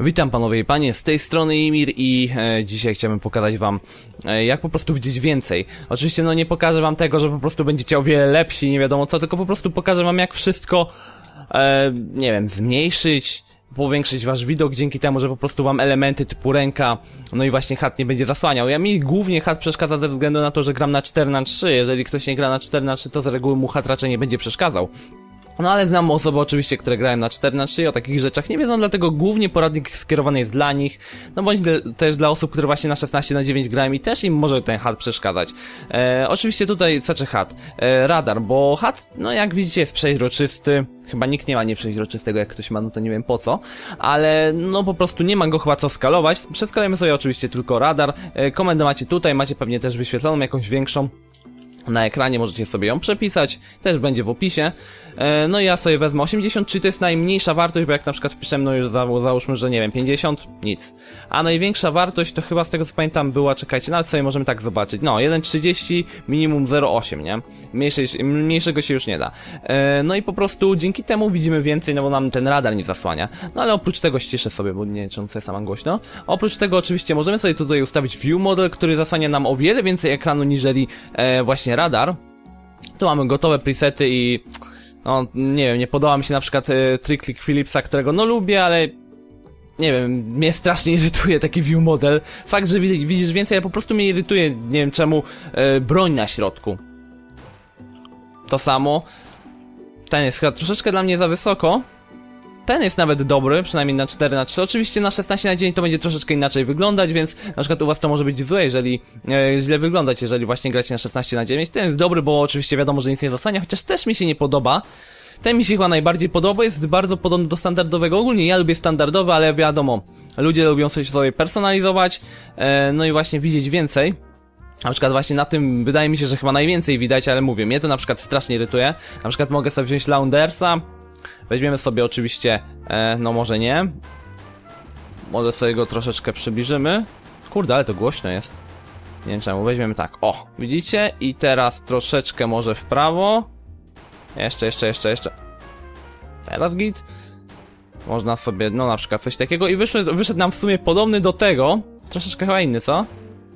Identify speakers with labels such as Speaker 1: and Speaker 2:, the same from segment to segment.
Speaker 1: Witam panowie i panie, z tej strony Imir i e, dzisiaj chciałbym pokazać wam e, jak po prostu widzieć więcej. Oczywiście no nie pokażę wam tego, że po prostu będziecie o wiele lepsi, nie wiadomo co, tylko po prostu pokażę wam jak wszystko, e, nie wiem, zmniejszyć, powiększyć wasz widok dzięki temu, że po prostu wam elementy typu ręka, no i właśnie hat nie będzie zasłaniał. Ja mi głównie hat przeszkadza ze względu na to, że gram na 4 na 3 jeżeli ktoś nie gra na 4 na 3 to z reguły mu hat raczej nie będzie przeszkadzał. No ale znam osoby oczywiście, które grają na 4 na 3 o takich rzeczach nie wiedzą, dlatego głównie poradnik skierowany jest dla nich, no bądź też dla osób, które właśnie na 16 na 9 grają i też im może ten hat przeszkadzać. E, oczywiście tutaj, co czy hat? E, radar, bo hat, no jak widzicie jest przeźroczysty, chyba nikt nie ma nieprzejrzystego, jak ktoś ma, no to nie wiem po co, ale no po prostu nie ma go chyba co skalować, przeskalujemy sobie oczywiście tylko radar, e, komendę macie tutaj, macie pewnie też wyświetloną jakąś większą, na ekranie możecie sobie ją przepisać, też będzie w opisie. E, no i ja sobie wezmę 83, to jest najmniejsza wartość, bo jak na przykład wpiszemy, no już za, załóżmy, że nie wiem, 50, nic. A największa wartość to chyba z tego co pamiętam była, czekajcie, nawet sobie możemy tak zobaczyć, no 1,30, minimum 0,8, nie? Mniejsze, mniejszego się już nie da. E, no i po prostu dzięki temu widzimy więcej, no bo nam ten radar nie zasłania. No ale oprócz tego ściszę sobie, bo nie wiem, czemu sobie sama głośno. Oprócz tego oczywiście możemy sobie tutaj ustawić view model, który zasłania nam o wiele więcej ekranu niżeli e, właśnie radar. Tu mamy gotowe presety i no nie wiem, nie podoba mi się na przykład y, Tricklick Philipsa, którego no lubię, ale nie wiem, mnie strasznie irytuje taki view model. Fakt, że widzisz więcej, ale po prostu mnie irytuje, nie wiem czemu, y, broń na środku. To samo. Ten jest chyba troszeczkę dla mnie za wysoko. Ten jest nawet dobry, przynajmniej na 4 na 3 Oczywiście na 16 na dzień to będzie troszeczkę inaczej wyglądać, więc na przykład u was to może być złe, jeżeli e, źle wyglądać, jeżeli właśnie gracie na 16 na 9. Ten jest dobry, bo oczywiście wiadomo, że nic nie zasłania, chociaż też mi się nie podoba. Ten mi się chyba najbardziej podoba, jest bardzo podobny do standardowego. Ogólnie ja lubię standardowe, ale wiadomo, ludzie lubią coś sobie personalizować, e, no i właśnie widzieć więcej. Na przykład właśnie na tym wydaje mi się, że chyba najwięcej widać, ale mówię, mnie to na przykład strasznie irytuje. Na przykład mogę sobie wziąć Laundersa, Weźmiemy sobie oczywiście, e, no może nie. Może sobie go troszeczkę przybliżymy. Kurde, ale to głośno jest. Nie wiem czemu, weźmiemy tak. O, widzicie? I teraz troszeczkę może w prawo. Jeszcze, jeszcze, jeszcze, jeszcze. Teraz git. Można sobie, no na przykład coś takiego i wyszedł, wyszedł nam w sumie podobny do tego. Troszeczkę chyba inny, co?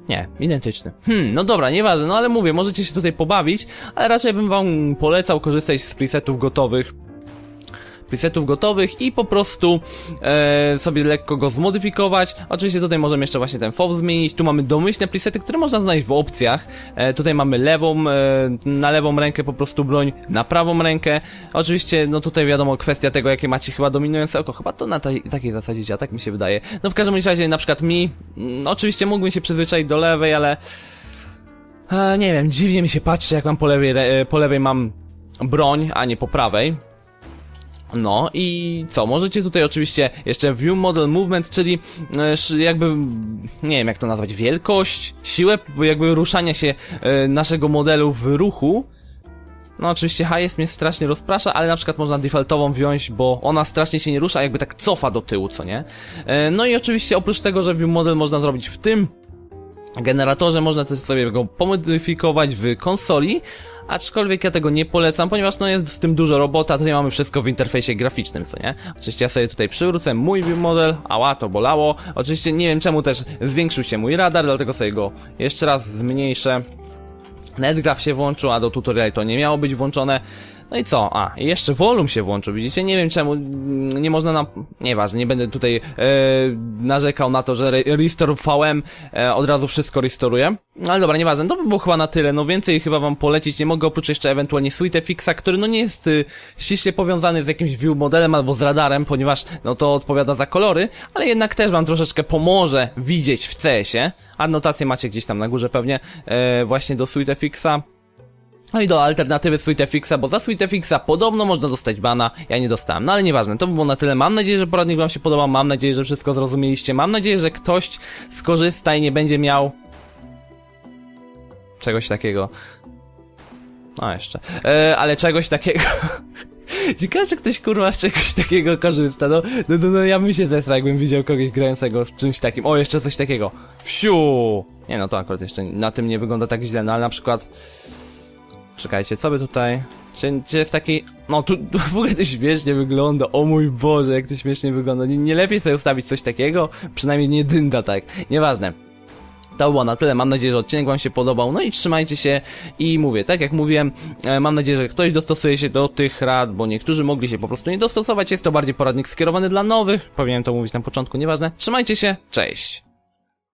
Speaker 1: Nie, identyczny. Hmm, no dobra, nieważne, no ale mówię, możecie się tutaj pobawić, ale raczej bym wam polecał korzystać z presetów gotowych presetów gotowych i po prostu e, sobie lekko go zmodyfikować. Oczywiście tutaj możemy jeszcze właśnie ten FOV zmienić. Tu mamy domyślne presety, które można znaleźć w opcjach. E, tutaj mamy lewą, e, na lewą rękę po prostu broń, na prawą rękę. Oczywiście, no tutaj wiadomo, kwestia tego, jakie macie chyba dominujące oko. Chyba to na tej, takiej zasadzie działa, tak mi się wydaje. No w każdym razie, na przykład mi, mm, oczywiście mógłbym się przyzwyczaić do lewej, ale... E, nie wiem, dziwnie mi się patrzy, jak mam po lewej, e, po lewej mam broń, a nie po prawej. No i co, możecie tutaj oczywiście jeszcze View Model Movement, czyli e, jakby, nie wiem jak to nazwać, wielkość, siłę jakby ruszania się e, naszego modelu w ruchu. No oczywiście highest mnie strasznie rozprasza, ale na przykład można defaultową wziąć, bo ona strasznie się nie rusza, jakby tak cofa do tyłu, co nie? E, no i oczywiście oprócz tego, że View Model można zrobić w tym generatorze, można też sobie go pomodyfikować w konsoli, Aczkolwiek ja tego nie polecam, ponieważ no jest z tym dużo robota, tutaj mamy wszystko w interfejsie graficznym, co nie? Oczywiście ja sobie tutaj przywrócę mój model, ała, to bolało. Oczywiście nie wiem czemu też zwiększył się mój radar, dlatego sobie go jeszcze raz zmniejszę. Netgraph się włączył, a do tutoriali to nie miało być włączone. No i co? A, jeszcze volume się włączył, widzicie? Nie wiem czemu nie można nam... Nieważne, nie będę tutaj e, narzekał na to, że restore VM e, od razu wszystko restoruje. No ale dobra, nieważne, to by było chyba na tyle, no więcej chyba wam polecić nie mogę, oprócz jeszcze ewentualnie Fixa, który no nie jest y, ściśle powiązany z jakimś view modelem albo z radarem, ponieważ no to odpowiada za kolory, ale jednak też wam troszeczkę pomoże widzieć w CS-ie. Adnotację macie gdzieś tam na górze pewnie, e, właśnie do Fixa. No i do alternatywy Sweetfixa, bo za Sweetfixa podobno można dostać bana, ja nie dostałem, no ale nieważne, to by było na tyle, mam nadzieję, że poradnik wam się podobał, mam nadzieję, że wszystko zrozumieliście, mam nadzieję, że ktoś skorzysta i nie będzie miał czegoś takiego. No jeszcze, e, ale czegoś takiego... Ciekawe, czy ktoś kurwa z czegoś takiego korzysta. No, no, no, no ja bym się zesrał, jakbym widział kogoś grającego w czymś takim. O, jeszcze coś takiego. Wsiu! Nie no, to akurat jeszcze na tym nie wygląda tak źle, no ale na przykład... Czekajcie, co by tutaj... Czy, czy jest taki... No tu, w ogóle to śmiesznie wygląda, o mój Boże, jak to śmiesznie wygląda. Nie, nie lepiej sobie ustawić coś takiego? Przynajmniej nie dynda tak, nieważne. To było na tyle, mam nadzieję, że odcinek wam się podobał, no i trzymajcie się i mówię, tak jak mówiłem, e, mam nadzieję, że ktoś dostosuje się do tych rad, bo niektórzy mogli się po prostu nie dostosować, jest to bardziej poradnik skierowany dla nowych, powinienem to mówić na początku, nieważne, trzymajcie się, cześć!